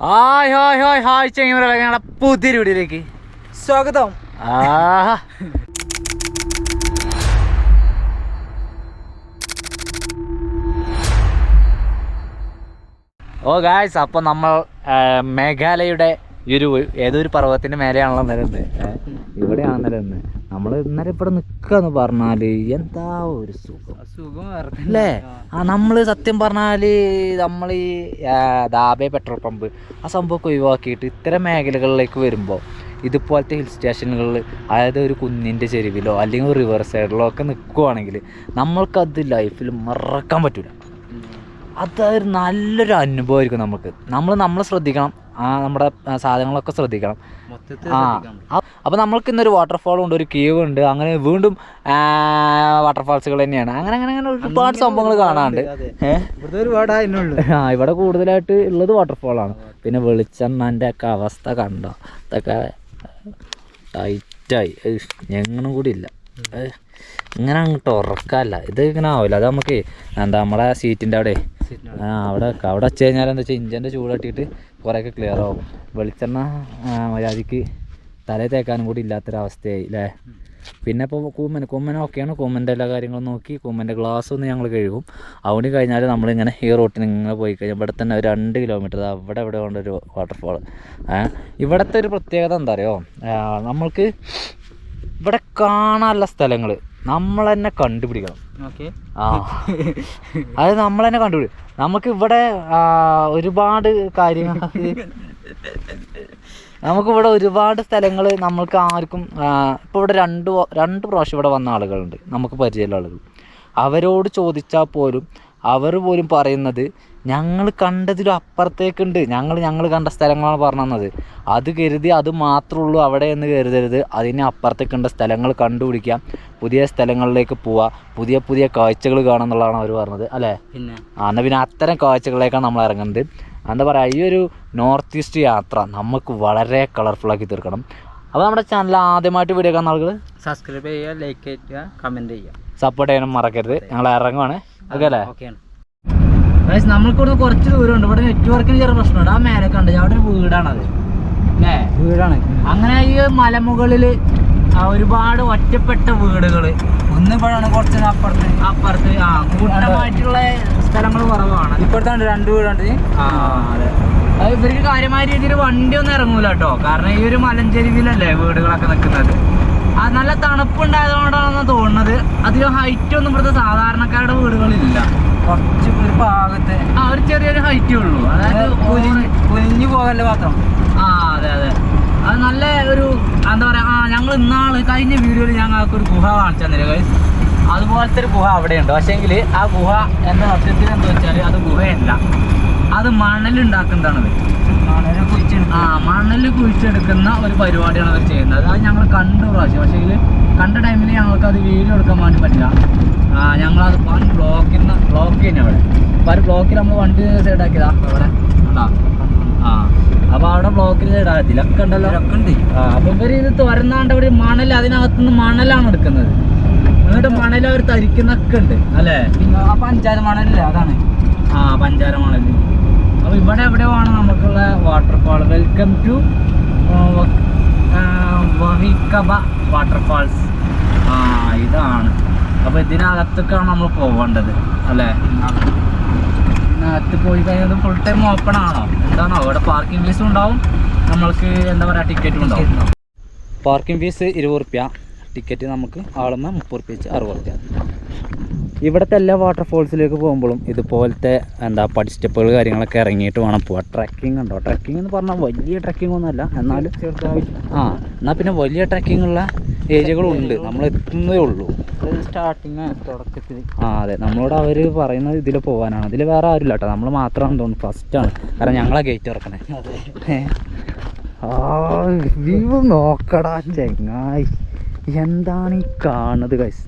Hi hi hi hi ചെങ്ങനെ ഞങ്ങളുടെ പുതിയ വീഡിയോയിലേക്ക്. സ്വാഗതം. ആ ഓ ഗായ്സ് അപ്പോൾ നമ്മൾ മേഘാലയയുടെ ഈ ഒരു ഏതൊരു പർവതത്തിന്റെ മേലെയാണല്ലോ നിലന്ന് ഇവിടെയാണ് നിലന്ന് നമ്മൾ ഇന്നലെ ഇവിടെ നിൽക്കാന്ന് പറഞ്ഞാൽ എന്താ ഒരു സുഖം? അല്ലേ? ആ. നമ്മൾ സത്യം പറഞ്ഞാൽ നമ്മൾ ഈ ദാബെ പെട്രോൾ പമ്പ് ആ സംഭവമൊക്കെ ഒഴിവാക്കിയിട്ട് ഇത്തരം മേഖലകളിലേക്ക് വരുമ്പോൾ ഇതുപോലത്തെ ഹിൽ സ്റ്റേഷനുകളിൽ അതായത് ഒരു കുന്നിന്റെ ചെരുവിലോ അല്ലെങ്കിൽ റിവർ സൈഡിലോ ഒക്കെ നിൽക്കുവാണെങ്കിൽ നമ്മൾക്കത് ലൈഫിൽ മറക്കാൻ പറ്റില്ല അതൊരു നല്ലൊരു അനുഭവമായിരിക്കും നമുക്ക് നമ്മൾ നമ്മൾ ശ്രദ്ധിക്കണം. നമ്മുടെ ആ, സാധനങ്ങളൊക്കെ ശ്രദ്ധിക്കണം. ആ അപ്പോൾ നമ്മൾക്ക് ഇന്നൊരു വാട്ടർഫാൾ ഉണ്ട് ഒരു കീവ് ഉണ്ട് അങ്ങനെ വീണ്ടും വാട്ടർഫാൾസുകൾ തന്നെയാണ്. അങ്ങനെ അങ്ങനെ അങ്ങനെ ഒരുപാട് സംഭവങ്ങൾ കാണാണ്ട് ആ ഇവിടെ കൂടുതലായിട്ട് ഉള്ളത് വാട്ടർഫാളാണ് പിന്നെ വെളിച്ചെണ്ണന്റെ ഒക്കെ അവസ്ഥ കണ്ടോ? ഇതൊക്കെ ടൈറ്റായി ഞങ്ങളും കൂടി ഇല്ല. ഇങ്ങനെ അങ്ങോട്ട് ഉറക്കല്ല ഇത് ഇങ്ങനെ ആവില്ല. അത് നമുക്ക് എന്താ നമ്മുടെ സീറ്റിന്റെ അവിടെ ആ അവിടെ. അവിടെ വെച്ച് കഴിഞ്ഞാൽ എന്താ വെച്ചാൽ ഇഞ്ചിന്റെ ചൂടട്ടിയിട്ട് കുറേയൊക്കെ ക്ലിയർ ആവും. വെളിച്ചെണ്ണ മര്യാദയ്ക്ക് തലേ തേക്കാനും കൂടി ഇല്ലാത്തൊരവസ്ഥയായി അല്ലേ പിന്നെ ഇപ്പോൾ കൂമ്മൻ കൂമ്മൻ ഓക്കെയാണ് കൂമ്മന്റെ എല്ലാ കാര്യങ്ങളും നോക്കി കൂമ്മന്റെ ഗ്ലാസ് ഒന്ന് ഞങ്ങൾ കഴുകും. അവിടെ കഴിഞ്ഞാൽ നമ്മളിങ്ങനെ ഈ റോട്ടിന് ഇങ്ങനെ പോയി കഴിഞ്ഞാൽ ഇവിടെ തന്നെ ഒരു രണ്ട് കിലോമീറ്റർ അവിടെ ഇവിടെ കൊണ്ടൊരു വാട്ടർഫാൾ ഇവിടുത്തെ ഒരു പ്രത്യേകത എന്താ അറിയോ? നമ്മൾക്ക് ഇവിടെ കാണാനുള്ള സ്ഥലങ്ങൾ നമ്മൾ തന്നെ കണ്ടുപിടിക്കണം ആ. അത് നമ്മൾ തന്നെ കണ്ടുപിടിക്കും നമുക്ക് ഇവിടെ ഒരുപാട് കാര്യങ്ങൾ നമുക്കിവിടെ ഒരുപാട് സ്ഥലങ്ങൾ നമ്മൾക്ക് ആർക്കും ഇപ്പോൾ ഇവിടെ രണ്ട് രണ്ട് പ്രാവശ്യം ഇവിടെ വന്ന ആളുകളുണ്ട്. നമുക്ക് പരിചയമുള്ള ആളുകൾ. അവരോട് ചോദിച്ചാൽ പോലും അവർ പോലും പറയുന്നത് ഞങ്ങൾ കണ്ടതിലും അപ്പുറത്തേക്കുണ്ട്. ഞങ്ങൾ ഞങ്ങൾ കണ്ട സ്ഥലങ്ങളാണ് പറഞ്ഞു തന്നത് അത് കരുതി അത് മാത്രമേ ഉള്ളൂ അവിടെ എന്ന് കരുതരുത്. അതിന് അപ്പുറത്തേക്കുണ്ട സ്ഥലങ്ങൾ കണ്ടുപിടിക്കാം. പുതിയ സ്ഥലങ്ങളിലേക്ക് പോവാം. പുതിയ പുതിയ കാഴ്ചകൾ കാണുക എന്നുള്ളതാണ് അവർ പറഞ്ഞത്. അല്ലേ? പിന്നെ? എന്നാൽ പിന്നെ അത്തരം കാഴ്ചകളിലേക്കാണ് നമ്മൾ ഇറങ്ങുന്നത്. എന്താ പറയുക ഈ ഒരു നോർത്ത് ഈസ്റ്റ് യാത്ര നമുക്ക് വളരെ കളർഫുള്ളാക്കി തീർക്കണം. അപ്പോൾ നമ്മുടെ ചാനൽ ആദ്യമായിട്ട് വീഡിയോ കാണുന്ന ആളുകൾ സബ്സ്ക്രൈബ് ചെയ്യുക ലൈക്ക് ചെയ്യുക കമന്റ് ചെയ്യുക. സപ്പോർട്ട് ചെയ്യാനും മറക്കരുത്. ഞങ്ങൾ ഇറങ്ങുവാണ്. ഓക്കെ അല്ലേ? ഓക്കെയാണ് നമ്മൾക്ക് ഇവിടെ കുറച്ച് ദൂരമുണ്ട്. ഇവിടെ നെറ്റ്വർക്കിന് ചെറിയ പ്രശ്നമുണ്ട്. ആ മേലെ കണ്ട് അവിടെ ഒരു വീടാണത്. അല്ലേ വീടാണ്. അങ്ങനെ ഈ മലമുകളിൽ ഒരുപാട് ഒറ്റപ്പെട്ട വീടുകൾ ഒന്ന് ഇപ്പോഴാണ് കുറച്ച് അപ്പുറത്ത് അപ്പുറത്ത് ആ കൂട്ടമായിട്ടുള്ള സ്ഥലങ്ങൾ കുറവാണ്. ഇപ്പുറത്താണ് രണ്ട് വീടുണ്ട്. ആ, അതെ. അത് ഇവർക്ക് കാര്യമായ രീതിയിൽ വണ്ടി ഒന്നും ഇറങ്ങൂല കേട്ടോ. കാരണം ഈ ഒരു മലഞ്ചെരിവിലല്ലേ വീടുകളൊക്കെ നിൽക്കുന്നത്. ആ നല്ല തണുപ്പുണ്ടായതുകൊണ്ടാണെന്ന് തോന്നുന്നത്. അധികം ഹൈറ്റ് ഒന്നും ഇവിടുത്തെ സാധാരണക്കാരുടെ വീടുകളില്ല കുറച്ച് ഒരു ഭാഗത്ത് ആ ഒരു ചെറിയൊരു ഹൈറ്റേ ഉള്ളൂ. അതായത് കുനിഞ്ഞു പോകല്ലേ മാത്രം. ആ അതെ അതെ. അത് നല്ല ഒരു എന്താ പറയാ ആ ഞങ്ങൾ ഇന്നാൾ കഴിഞ്ഞ വീഡിയോയിൽ ഞങ്ങൾക്ക് ഒരു ഗുഹ കാണിച്ചു തന്നില്ല. അതുപോലത്തെ ഒരു ഗുഹ അവിടെയുണ്ട്. പക്ഷേങ്കിൽ ആ ഗുഹ എന്ന സത്യത്തിൽ എന്താ വെച്ചാൽ അത് ഗുഹയല്ല. അത് മണലുണ്ടാക്കുന്നതാണ് ഇവർ. മണൽ കുഴിച്ചെടുത്ത് ആ മണൽ കുഴിച്ചെടുക്കുന്ന ഒരു പരിപാടിയാണ് അവർ ചെയ്യുന്നത്. അത് ഞങ്ങൾ കണ്ടു പ്രാവശ്യം. പക്ഷേ കണ്ട ടൈമിൽ ഞങ്ങൾക്ക് അത് വീഡിയോ എടുക്കാൻ വേണ്ടി പറ്റില്ല. ആ ഞങ്ങളത് വൺ ബ്ലോക്കിൽ ബ്ലോക്ക് തന്നെ അവിടെ. അപ്പോൾ ആ ബ്ലോക്കിൽ നമ്മൾ വണ്ടി സൈഡ് സൈഡാക്കിയതാ അവിടെ. ഉണ്ടാ ആ അപ്പോൾ അവിടെ ബ്ലോക്കിൽ സൈഡാകത്തില്ല ഒക്കെ ഉണ്ടല്ലോ. ഒക്കെ ഉണ്ട്. ആ അപ്പം ഇവർ ഇത് തുറന്നാണ്ട് അവർ മണൽ അതിനകത്തുനിന്ന് മണലാണ് എടുക്കുന്നത്. എന്നിട്ട് മണൽ അവർ തരിക്കുന്നൊക്കെ ഉണ്ട്. അല്ലേ? ആ പഞ്ചാര മണലില്ലേ? അതാണ്. ആ പഞ്ചാര മണൽ അപ്പോൾ ഇവിടെ എവിടെയാണ് നമുക്കുള്ള വാട്ടർഫാൾ വെൽക്കം ടു വഹിക്കബ വാട്ടർഫാൾസ് ആ ഇതാണ്. അപ്പോൾ ഇതിനകത്തേക്കാണ് നമ്മൾ പോവേണ്ടത് അല്ലേ? ഇതിനകത്ത് പോയി കഴിഞ്ഞാൽ ഫുൾ ടൈം ഓപ്പൺ ആണോ? എന്താണോ? അവിടെ പാർക്കിംഗ് ഫീസും ഉണ്ടാവും. നമ്മൾക്ക് എന്താ പറയുക ടിക്കറ്റും ഉണ്ടാവും. പാർക്കിംഗ് ഫീസ് ഇരുപത് റുപ്യ. ടിക്കറ്റ് നമുക്ക് ആളുമ്പോൾ മുപ്പത് റുപ്യ വെച്ച് അറുപത് റുപ്യ. ഇവിടുത്തെ എല്ലാ വാട്ടർഫോൾസിലേക്ക് പോകുമ്പോഴും ഇതുപോലത്തെ എന്താ പടി സ്റ്റെപ്പുകൾ കാര്യങ്ങളൊക്കെ ഇറങ്ങിയിട്ട് വേണം പോവാ ട്രക്കിംഗ് ഉണ്ടോ? ട്രക്കിംഗ് എന്ന് പറഞ്ഞാൽ വലിയ ട്രക്കിംഗ് ഒന്നുമല്ല. എന്നാലും ആ എന്നാൽ പിന്നെ വലിയ ട്രക്കിംഗ് ഉള്ള ഏരിയകളും ഉണ്ട്. നമ്മൾ എത്തുന്നതേ ഉള്ളൂ. സ്റ്റാർട്ടിങ് തുടക്കത്തിൽ ആ അതെ. നമ്മളോട് അവർ പറയുന്നത് ഇതിൽ പോകാനാണ് ഇതിൽ വേറെ ആരുമില്ല കേട്ടോ. നമ്മൾ മാത്രമാണ് തോന്നുന്നു. ഫസ്റ്റാണ് കാരണം ഞങ്ങളാ ഗേറ്റ് തുറക്കണേ. ആ വ്യൂ നോക്കടാ ചെങ്ങായി. എന്താണ് ഈ കാണുന്നത് ഗൈസ്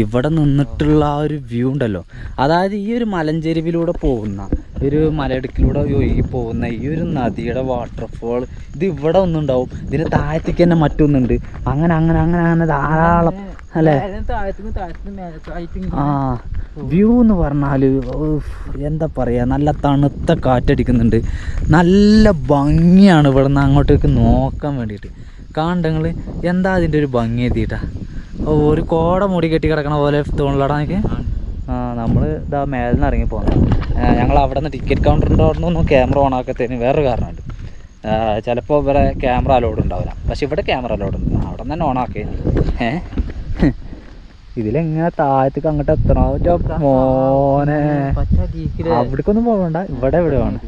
ഇവിടെ നിന്നിട്ടുള്ള ആ ഒരു വ്യൂ ഉണ്ടല്ലോ. അതായത് ഈ ഒരു മലഞ്ചെരിവിലൂടെ പോകുന്ന ഒരു മലയിടുക്കിലൂടെ ഒഴുകി പോകുന്ന ഈ ഒരു നദിയുടെ വാട്ടർഫോൾ ഇത് ഇവിടെ ഒന്നുണ്ടാവും. ഇതിന് താഴത്തേക്ക് തന്നെ മറ്റൊന്നുണ്ട്. അങ്ങനെ അങ്ങനെ അങ്ങനെ അങ്ങനെ ധാരാളം അല്ലേ? ആ വ്യൂ എന്ന് പറഞ്ഞാൽ എന്താ പറയുക നല്ല തണുത്ത കാറ്റടിക്കുന്നുണ്ട്. നല്ല ഭംഗിയാണ് ഇവിടെ നിന്ന് അങ്ങോട്ടേക്ക് നോക്കാൻ വേണ്ടിയിട്ട്. കാണണ്ടങ്ങൾ എന്താ അതിന്റെ ഒരു ഭംഗി എത്തിയിട്ടാ ഒരു കോട മൂടി കെട്ടി കിടക്കണ പോലെ തോന്നില്ലടാ എനിക്ക് ആ നമ്മൾ ഇതാ മേലെ നിന്ന് ഇറങ്ങി പോകുന്നത് ഞങ്ങൾ അവിടെ നിന്ന് ടിക്കറ്റ് കൗണ്ടറിന്റെ അവിടെ നിന്നൊന്നും ക്യാമറ ഓൺ ആക്കത്തതിന് വേറൊരു കാരണമുണ്ട്. ചിലപ്പോൾ ഇവിടെ ക്യാമറ അലോഡ് ഉണ്ടാവില്ല. പക്ഷെ ഇവിടെ ക്യാമറ അലോഡ് ഉണ്ട്. അവിടെ നിന്ന് തന്നെ ഓൺ ആക്കേ. ഏഹ് ഇതിലെങ്ങനെ താഴത്തേക്ക് അങ്ങോട്ട് എത്തണോ? മോനെ. അവിടേക്കൊന്നും പോകണ്ട ഇവിടെ എവിടെ വേണം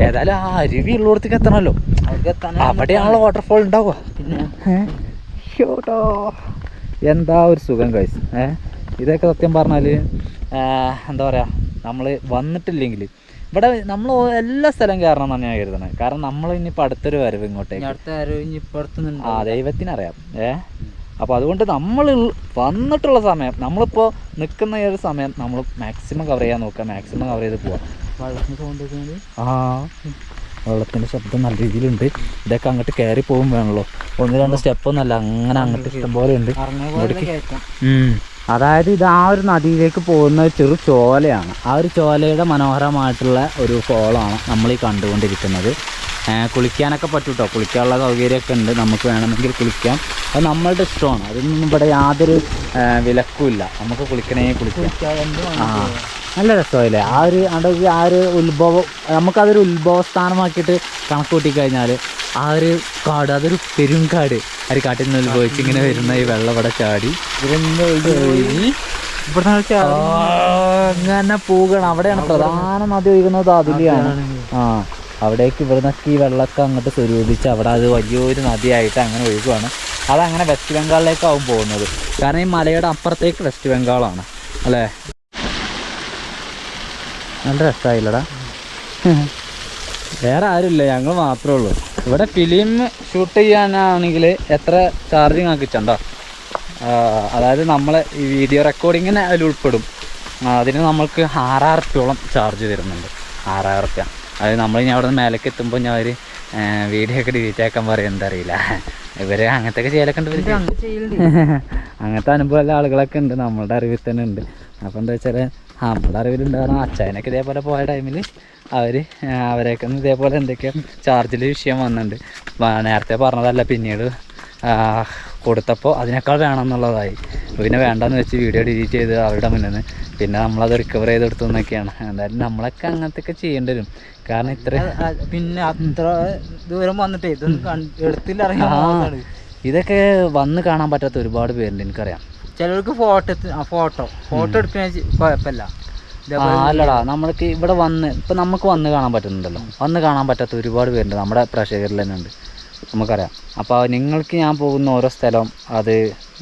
ഏതായാലും ആ അരുവി ഉള്ളിടത്തേക്ക് എത്തണമല്ലോ. അവിടെയാണല്ലോ വാട്ടർഫോൾ ഉണ്ടാവുക. എന്താ ഒരു സുഖം കഴിച്ച് ഏഹ് ഇതൊക്കെ സത്യം പറഞ്ഞാൽ എന്താ പറയുക നമ്മൾ വന്നിട്ടില്ലെങ്കിൽ ഇവിടെ നമ്മൾ എല്ലാ സ്ഥലം കയറണം എന്നാണ് ഞാൻ കരുതണേ കാരണം നമ്മൾ ഇനിയിപ്പോൾ അടുത്തൊരു വരവ് ഇങ്ങോട്ടേക്ക്. ആ ദൈവത്തിനറിയാം. ഏ? അപ്പോൾ അതുകൊണ്ട് നമ്മൾ വന്നിട്ടുള്ള സമയം നമ്മളിപ്പോൾ നിൽക്കുന്ന ഈ ഒരു സമയം നമ്മൾ മാക്സിമം കവർ ചെയ്യാൻ നോക്കുക മാക്സിമം കവർ ചെയ്ത് പോവാം വെള്ളത്തിന് സൗണ്ട് വെക്കുന്നത് ആ വെള്ളത്തിന്റെ ശബ്ദം നല്ല രീതിയിലുണ്ട്. ഇതൊക്കെ അങ്ങോട്ട് കയറി പോകും വേണമല്ലോ ഒന്ന് രണ്ട് സ്റ്റെപ്പൊന്നല്ല അങ്ങനെ അങ്ങോട്ട് ഇഷ്ടം പോലെ ഉണ്ട്. അതായത് ഇത് ആ ഒരു നദിയിലേക്ക് പോകുന്ന ചെറു ചോലയാണ്. ആ ഒരു ചോലയുടെ മനോഹരമായിട്ടുള്ള ഒരു ഫോളാണ് നമ്മൾ ഈ കണ്ടുകൊണ്ടിരിക്കുന്നത്. കുളിക്കാനൊക്കെ പറ്റും കേട്ടോ കുളിക്കാനുള്ള സൗകര്യമൊക്കെ ഉണ്ട്. നമുക്ക് വേണമെങ്കിൽ കുളിക്കാം. അത് നമ്മളുടെ ഇഷ്ടമാണ്. അതിനൊന്നും ഇവിടെ യാതൊരു വിലക്കുമില്ല. നമുക്ക് കുളിക്കണേ കുളിക്കാം. ആ നല്ല രസമല്ലേ ആ ഒരു അവിടെ ആ ഒരു ഉത്ഭവം നമുക്കതൊരു ഉത്ഭവ സ്ഥാനമാക്കിയിട്ട് കണക്ക് കൂട്ടിക്കഴിഞ്ഞാൽ ആ ഒരു കാട് അതൊരു പെരുങ്കാട് ആ ഒരു കാട്ടിൽ നിന്ന് ഉത്ഭവിച്ച് ഇങ്ങനെ വരുന്ന ഈ വെള്ളം ഇവിടെ ചാടി. ഒഴുകി ഇവിടെ അങ്ങനെ പോകണം അവിടെയാണ് പ്രധാന നദി ഒഴുകുന്നത് അതിലെയാണ്. ആ. അവിടേക്ക് ഇവിടുന്നൊക്കെ ഈ വെള്ളമൊക്കെ അങ്ങോട്ട് സ്വരൂപിച്ച് അവിടെ അത് വലിയൊരു നദിയായിട്ട് അങ്ങനെ ഒഴുകുവാണ്. അതങ്ങനെ വെസ്റ്റ് ബംഗാളിലേക്കാവും പോകുന്നത്. കാരണം ഈ മലയുടെ അപ്പുറത്തേക്ക് വെസ്റ്റ് ബംഗാളാണ് അല്ലേ? നല്ല രസമായില്ലടാ വേറെ ആരുമില്ല ഞങ്ങൾ മാത്രമേ ഉള്ളൂ. ഇവിടെ ഫിലിം ഷൂട്ട് ചെയ്യാനാണെങ്കിൽ എത്ര ചാർജിങ് ആക്കിച്ചുണ്ടോ അതായത് നമ്മൾ ഈ വീഡിയോ റെക്കോർഡിങ്ങിന് അതിൽ ഉൾപ്പെടും. അതിന് നമ്മൾക്ക് ആറായിരം റുപ്യോളം ചാർജ് തരുന്നുണ്ട്. ആറായിരം റുപ്യ അത് നമ്മളിനി അവിടെ നിന്ന് മേലേക്ക് എത്തുമ്പോൾ ഞാൻ അവർ വീഡിയോ ഒക്കെ ഡിലീറ്റ് ആക്കാൻ പറയും. എന്താ അറിയില്ല ഇവർ അങ്ങനത്തെ ഒക്കെ ചെയ്യലൊക്കെ ഉണ്ട് അങ്ങനത്തെ അനുഭവം എല്ലാ അങ്ങനത്തെ അനുഭവമുള്ള ആളുകളൊക്കെ ഉണ്ട്. നമ്മളുടെ അറിവിൽ തന്നെ ഉണ്ട്. അപ്പോൾ എന്താ വെച്ചാൽ നമ്മുടെ അറിവിലുണ്ടാകുന്ന അച്ഛനൊക്കെ ഇതേപോലെ പോയ ടൈമിൽ അവർ അവരെയൊക്കെ ഇതേപോലെ എന്തൊക്കെയോ ചാർജിൽ വിഷയം വന്നിട്ടുണ്ട്. നേരത്തെ പറഞ്ഞതല്ല പിന്നീട് കൊടുത്തപ്പോൾ അതിനേക്കാൾ വേണമെന്നുള്ളതായി. പിന്നെ വേണ്ടെന്ന് വെച്ച് വീഡിയോ ഡിലീറ്റ് ചെയ്ത് അവരുടെ മുന്നിൽ നിന്ന്. പിന്നെ നമ്മളത് റിക്കവർ ചെയ്തെടുത്തു എന്നൊക്കെയാണ്. എന്തായാലും നമ്മളൊക്കെ അങ്ങനത്തെ ഒക്കെ ചെയ്യേണ്ടി വരും. കാരണം ഇത്ര പിന്നെ അത്ര ദൂരം വന്നിട്ട് ഇതൊന്നും എടുത്തില്ല ഇതൊക്കെ വന്ന് കാണാൻ പറ്റാത്ത ഒരുപാട് പേരുണ്ട് എനിക്കറിയാം. ചിലർക്ക് ഫോട്ടോ ഫോട്ടോ ഫോട്ടോ എടുക്കുന്ന കുഴപ്പമില്ല. അല്ലടാ നമ്മൾക്ക് ഇവിടെ വന്ന് ഇപ്പം നമുക്ക് വന്ന് കാണാൻ പറ്റുന്നുണ്ടല്ലോ. വന്ന് കാണാൻ പറ്റാത്ത ഒരുപാട് പേരുണ്ട്. നമ്മുടെ പ്രേക്ഷകരിൽ തന്നെ ഉണ്ട്. നമുക്കറിയാം. അപ്പോൾ നിങ്ങൾക്ക് ഞാൻ പോകുന്ന ഓരോ സ്ഥലം അത്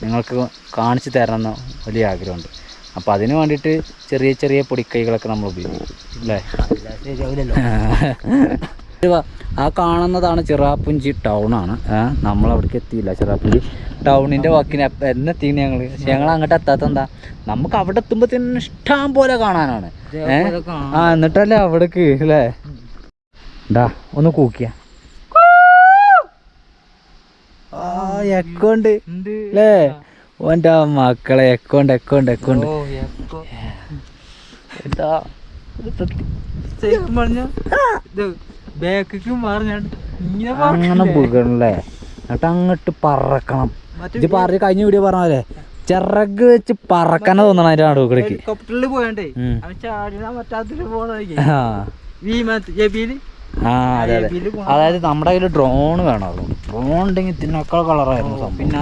നിങ്ങൾക്ക് കാണിച്ചു തരണമെന്ന് വലിയ ആഗ്രഹമുണ്ട്. അപ്പോൾ അതിന് വേണ്ടിയിട്ട് ചെറിയ ചെറിയ പൊടിക്കൈകളൊക്കെ നമ്മൾ ഉപയോഗിക്കും അല്ലേ? ആ കാണുന്നതാണ് ചിറാപ്പുഞ്ചി ടൗണാണ് നമ്മൾ അവിടേക്ക് എത്തിയില്ല. ചിറാപ്പുഞ്ചി ടൗണിന്റെ വാക്കിന് എന്നെത്തി ഞങ്ങൾ പക്ഷെ ഞങ്ങൾ അങ്ങോട്ട് എത്താത്ത എന്താ? നമുക്ക് അവിടെ തന്നെ ഇഷ്ടം പോലെ കാണാനാണ്. ആ എന്നിട്ടല്ലേ അവിടേക്ക് അല്ലേ? ഡാ ഒന്ന് കൂക്കിയ. എക്കോണ്ട്. ഉണ്ട്. അല്ലേ ഓന്റെ ആ മക്കളെ എക്കോണ്ട് എക്കോണ്ട് എക്കോണ്ട്. എന്താ? അങ്ങനെ പുകണല്ലേ? എന്നിട്ട് അങ്ങോട്ട് പറക്കണം. ഇത് പറഞ്ഞു കഴിഞ്ഞ വീഡിയോ പറഞ്ഞ ചിറക് വെച്ച് പറക്കാനാ തോന്നണം അതിന്റെ നടുക്കിടക്ക് ഹെലികോപ്റ്ററിൽ പോയണ്ടേ. അവൻ ചാടിനാ പോണേ ആ അതെ അതെ. അതായത് നമ്മുടെ കയ്യിൽ ഡ്രോൺ വേണം ഡ്രോൺ ഉണ്ടെങ്കിൽ ഇതിനേക്കാൾ കളറായിരുന്നു പിന്നെ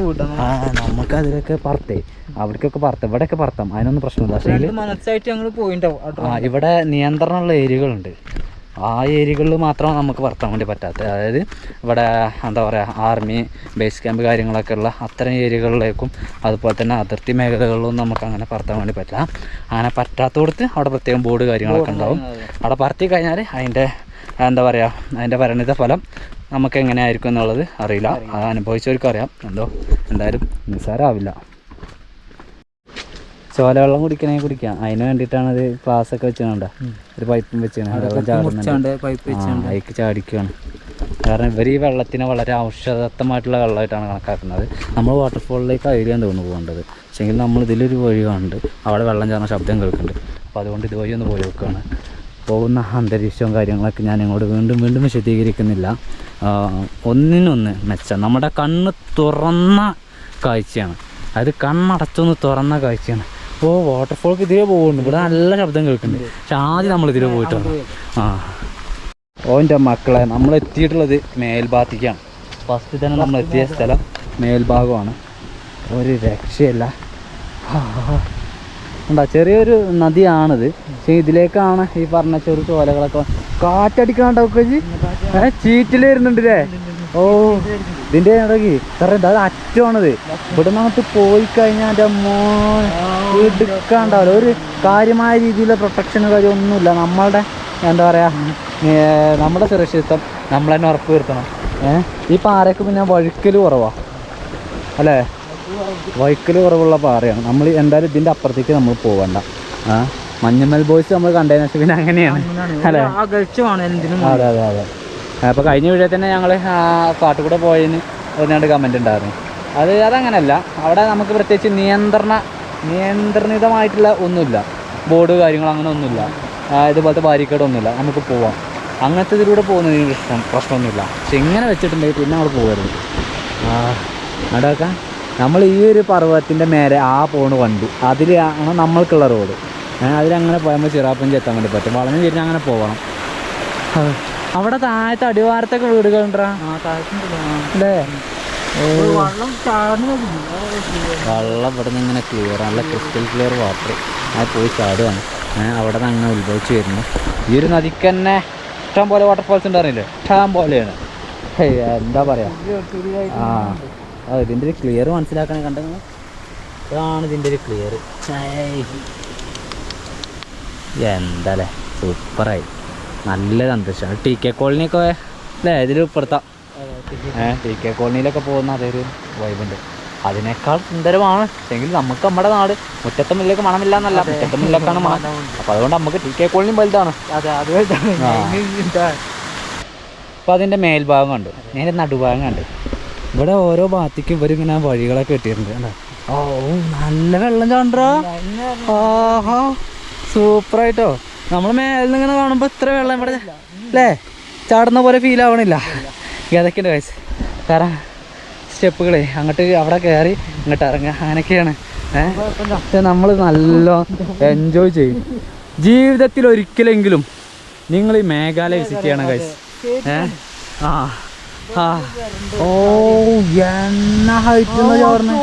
വിടണം ആ നമുക്ക് അതിലൊക്കെ പറത്തേ. അവിടേക്കൊക്കെ പറത്താം. ഇവിടെയൊക്കെ പറത്താം. അതിനൊന്നും പ്രശ്നമില്ല. പക്ഷേ രണ്ട് മനസ്സായിട്ട് ഞങ്ങൾ പോയിണ്ടാവും ആ ഇവിടെ നിയന്ത്രണമുള്ള ഏരിയകളുണ്ട്. ആ ഏരിയകളിൽ മാത്രമാണ് നമുക്ക് വർത്താൻ വേണ്ടി പറ്റാത്തത്. അതായത് ഇവിടെ എന്താ പറയുക ആർമി ബേസ് ക്യാമ്പ് കാര്യങ്ങളൊക്കെ ഉള്ള അത്തരം ഏരിയകളിലേക്കും അതുപോലെ തന്നെ അതിർത്തി മേഖലകളിലും നമുക്ക് അങ്ങനെ പറത്താൻ വേണ്ടി പറ്റില്ല. അങ്ങനെ പറ്റാത്തടത്ത് അവിടെ പ്രത്യേകം ബോർഡ് കാര്യങ്ങളൊക്കെ ഉണ്ടാവും. അവിടെ പറത്തി കഴിഞ്ഞാൽ അതിന്റെ എന്താ പറയുക അതിന്റെ പരിണിത ഫലം നമുക്ക് എങ്ങനെയായിരിക്കും എന്നുള്ളത് അറിയില്ല. അത് അനുഭവിച്ചവർക്ക് അറിയാം എന്തോ എന്തായാലും നിസ്സാരമാവില്ല. ചോലവെള്ളം കുടിക്കണേ കുടിക്കാം. അതിന് വേണ്ടിയിട്ടാണ് ഇത് ക്ലാസ് ഒക്കെ വെച്ചാണ്ട ഒരു പൈപ്പും വെച്ചാണ്. അതൊക്കെ ചാടിക്കുകയാണ് കാരണം ഇവർ ഈ വെള്ളത്തിനെ വളരെ ഔഷധത്വമായിട്ടുള്ള വെള്ളമായിട്ടാണ് കണക്കാക്കുന്നത്. നമ്മൾ വാട്ടർഫോളിലേക്ക് അതിലാണ് തോന്നുന്നു പോകേണ്ടത്. പക്ഷേങ്കിൽ നമ്മൾ ഇതിലൊരു വഴി കാണുന്നുണ്ട് അവിടെ വെള്ളം ചേർന്ന ശബ്ദം കേൾക്കുന്നുണ്ട് അപ്പോൾ അതുകൊണ്ട് ഇതുവഴി ഒന്ന് പോയി നോക്കുകയാണ് പോകുന്ന അന്തരീക്ഷവും കാര്യങ്ങളൊക്കെ ഞാൻ ഇങ്ങോട്ട് വീണ്ടും വീണ്ടും വിശദീകരിക്കുന്നില്ല. ഒന്നിനൊന്ന് മെച്ചം. നമ്മുടെ കണ്ണ് തുറന്ന കാഴ്ചയാണ്. അത് കണ്ണടച്ചൊന്ന് തുറന്ന കാഴ്ചയാണ്. ഓ വാട്ടർഫോൾക്ക് ഇതിലേ പോകുന്നുണ്ട് ഇവിടെ നല്ല ശബ്ദം കേൾക്കുന്നുണ്ട്. പക്ഷെ ആദ്യം നമ്മൾ ഇതിലേ പോയിട്ടുണ്ട് ആ. ഓന്റെ മക്കളെ നമ്മൾ എത്തിയിട്ടുള്ളത് മേൽഭാഗത്തേക്കാണ്. ഫസ്റ്റ് തന്നെ നമ്മൾ എത്തിയ സ്ഥലം മേൽഭാഗമാണ്. ഒരു രക്ഷയല്ല. ഉണ്ടാ ചെറിയൊരു നദിയാണിത്. പക്ഷേ ഇതിലേക്കാണ് ഈ പറഞ്ഞ ചെറു ചോലകളൊക്കെ കാറ്റടിക്കാണ്ടാവുക ചീറ്റിൽ വരുന്നുണ്ട് വരുന്നുണ്ടല്ലേ ഓ ഇതിന്റെ ഇടയ്ക്ക് കാരണം അത് അറ്റമാണിത്. ഇവിടെ നമുക്ക് പോയി കഴിഞ്ഞാൽ എന്റെ മോൻ എടുക്കാണ്ടാവില്ല. ഒരു കാര്യമായ രീതിയിലുള്ള പ്രൊട്ടക്ഷനും കാര്യമൊന്നുമില്ല. നമ്മളുടെ എന്താ പറയാ നമ്മുടെ സുരക്ഷിതത്വം നമ്മൾ തന്നെ ഉറപ്പ് വരുത്തണം. ഏഹ് ഈ പാറയ്ക്ക് പിന്നെ വഴുക്കൽ കുറവാ? അല്ലേ? വഴുക്കൽ കുറവുള്ള പാറയാണ്. നമ്മൾ എന്തായാലും ഇതിന്റെ അപ്പുറത്തേക്ക് നമ്മൾ പോവണ്ട. ആ മഞ്ഞമ്മൽ ബോയ്സ് നമ്മൾ കണ്ടതിന് ശേഷം പിന്നെ അങ്ങനെയാണ്. അല്ലേ? അതെ അതെ അതെ. അപ്പോൾ കഴിഞ്ഞ വീഡിയോ തന്നെ ഞങ്ങൾ കാട്ടുകൂടെ പോയതിന് ഒന്നാണ്ട് കമന്റ് ഉണ്ടായിരുന്നു അത് അതങ്ങനല്ല. അവിടെ നമുക്ക് പ്രത്യേകിച്ച് നിയന്ത്രണ നിയന്ത്രണിതമായിട്ടുള്ള ഒന്നുമില്ല. ബോർഡ് കാര്യങ്ങൾ അങ്ങനെ ഒന്നുമില്ല. ഇതുപോലത്തെ ബാരിക്കേഡൊന്നുമില്ല നമുക്ക് പോവാം. അങ്ങനത്തെ ഇതിലൂടെ പോകുന്നതിന് പ്രശ്നം പ്രശ്നമൊന്നുമില്ല. പക്ഷെ ഇങ്ങനെ വെച്ചിട്ടുണ്ടെങ്കിൽ പിന്നെ നമ്മൾ പോകരുത് ആ നമ്മൾ ഈ ഒരു പർവതത്തിന്റെ മേലെ ആ പോണ് വണ്ടി അതിലാണ് നമ്മൾക്കുള്ള റോഡ് അതിലങ്ങനെ പോയാൽ നമ്മൾ ചിറാപ്പഞ്ചി എത്താൻ വേണ്ടി പറ്റും. വളഞ്ഞു തിരിഞ്ഞ് അങ്ങനെ പോകണം അവിടെ താഴത്തെ അടിവാരത്തൊക്കെ വീടുകളുണ്ടാ? അല്ലേ? വെള്ളം ഇവിടെ നിന്ന് ഇങ്ങനെ ക്ലിയർ നല്ല ക്രിസ്റ്റൽ ക്ലിയർ വാട്ടർ ആ പോയി ചാടുകയാണ്. അവിടെ നിന്ന് അങ്ങനെ ഉത്ഭവിച്ച് വരുന്നു. ഈ ഒരു നദിക്ക് തന്നെ ഇഷ്ടം പോലെ വാട്ടർഫാൾസ് ഉണ്ടായിരുന്നില്ലേ ഇഷ്ടം പോലെയാണ്. എന്താ പറയാ? ആ. ആ ഇതിന്റെ ഒരു ക്ലിയർ മനസ്സിലാക്കണേ കണ്ടെങ്കിൽ ഇതാണ് ഇതിന്റെ ഒരു ക്ലിയർ എന്താ അല്ലേ? സൂപ്പറായി നല്ലൊരു അന്തരീക്ഷമാണ് ടി കെ കോളനിയൊക്കെ അല്ലേ ഇതിൽ ഏഹ് ടി കെ കോളനിയിലൊക്കെ പോകുന്ന അതൊരു വൈബുണ്ട് അതിനേക്കാൾ സുന്ദരമാണ്. എങ്കിൽ നമുക്ക് നമ്മുടെ നാട് മുറ്റത്തെ മുല്ലേക്ക് മണമില്ല എന്നല്ല മുറ്റത്തെ മുല്ലക്കാണ് മണം. അപ്പോൾ അതുകൊണ്ട് നമുക്ക് ടി കെ കോളനിയും വലുതാണ്. അപ്പോൾ അതിന്റെ മേൽഭാഗം കണ്ടു. നേരെ നടുഭാഗം കണ്ടു. ഇവിടെ ഓരോ ഭാഗത്തേക്കും ഇവരിങ്ങനെ വഴികളൊക്കെ കിട്ടിയിട്ടുണ്ട്? ഓ നല്ല വെള്ളം ചാണ്ടോ ആഹാ. സൂപ്പറായിട്ടോ. നമ്മൾ മേലിൽ നിന്ന് ഇങ്ങനെ കാണുമ്പോൾ ഇത്ര വെള്ളം ഇവിടെ അല്ലേ ചാടുന്ന പോലെ ഫീൽ ആവണില്ല. ഏതൊക്കെയുണ്ട് വയസ്സ് കാരണം സ്റ്റെപ്പുകളെ. അങ്ങോട്ട് അവിടെ കയറി ഇങ്ങോട്ട് ഇറങ്ങുക അങ്ങനെയൊക്കെയാണ്. ഏഹ് നമ്മൾ നല്ല എൻജോയ് ചെയ്യും. ജീവിതത്തിൽ ഒരിക്കലെങ്കിലും നിങ്ങൾ ഈ മേഘാലയ വിസിറ്റ് ചെയ്യണം കൈസ് ഏഹ് ആ. ആ. ഓ എണ്ണ ഹൈറ്റ് ചോർന്ന്